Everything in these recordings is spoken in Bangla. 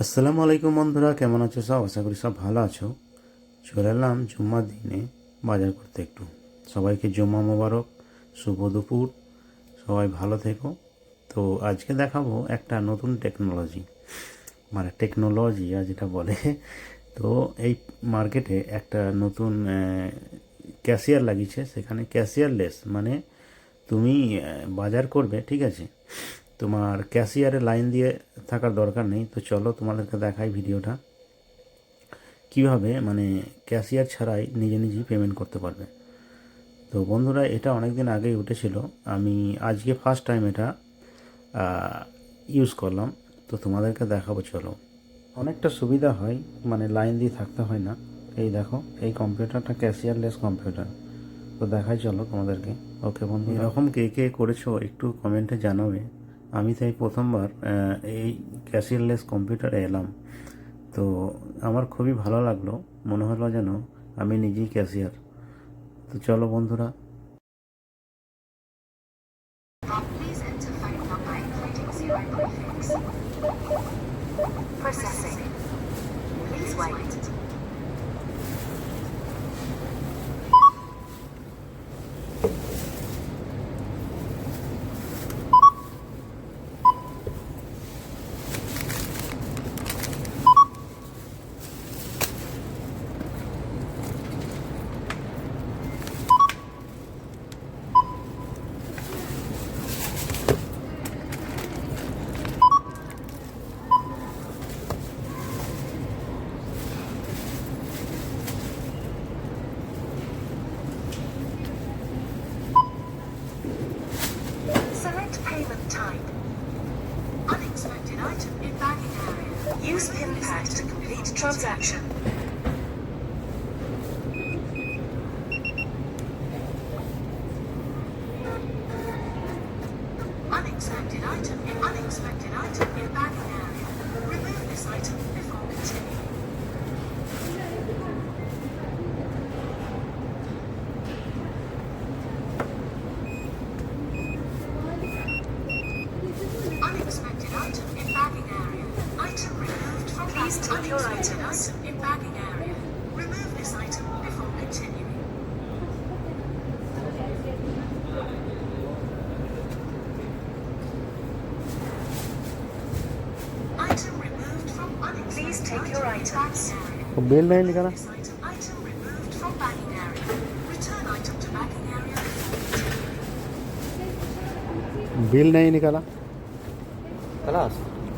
আসসালামু আলাইকুম বন্ধুরা, কেমন আছো সব? আশা করি সব ভালো আছো। চলে এলাম জুম্মার দিনে বাজার করতে একটু। সবাইকে জুম্মা মোবারক, শুভ দুপুর। সবাই ভালো থেকো। তো আজকে দেখাবো একটা নতুন টেকনোলজি মানে টেকনোলজি আর যেটা বলে। তো এই মার্কেটে একটা নতুন ক্যাশিয়ার লাগিয়েছে। সেখানে ক্যাশিয়ারলেস মানে তুমি বাজার করবে, ঠিক আছে? তোমার ক্যাশিয়ারে লাইন দিয়ে থাকার দরকার নেই। তো চলো তোমাদেরকে দেখাই ভিডিওটা। কীভাবে মানে ক্যাশিয়ার ছাড়াই নিজে নিজেই পেমেন্ট করতে পারবে। তো বন্ধুরা, এটা অনেক দিন আগেই উঠেছিল। আমি আজকে ফার্স্ট টাইম এটা ইউজ করলাম। তো তোমাদেরকে দেখাবো, চলো। অনেকটা সুবিধা হয় মানে লাইন দিয়ে থাকতে হয় না। এই দেখো, এই কম্পিউটারটা ক্যাশিয়ারলেস কম্পিউটার তো দেখাই, চলো তোমাদেরকে। ওকে বন্ধু এরকম কে কে করেছ একটু কমেন্টে জানাবে। আমি তাই প্রথমবার এই ক্যাশিয়ারলেস কম্পিউটারে এলাম তো আমার খুবই ভালো লাগল, মনে হলো যেন আমি নিজেই ক্যাশিয়ার তো চলো বন্ধুরা. Processing. Please wait. Use pin pad to complete transaction. Unexpected item in unexpected item in bagging area. Remove this item your items in bagging area. Remove this item before continuing. Item removed from unenclosed Please take your items. Oh, bill, नहीं nikala. Bill, नहीं nikala. खलास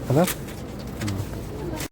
खलास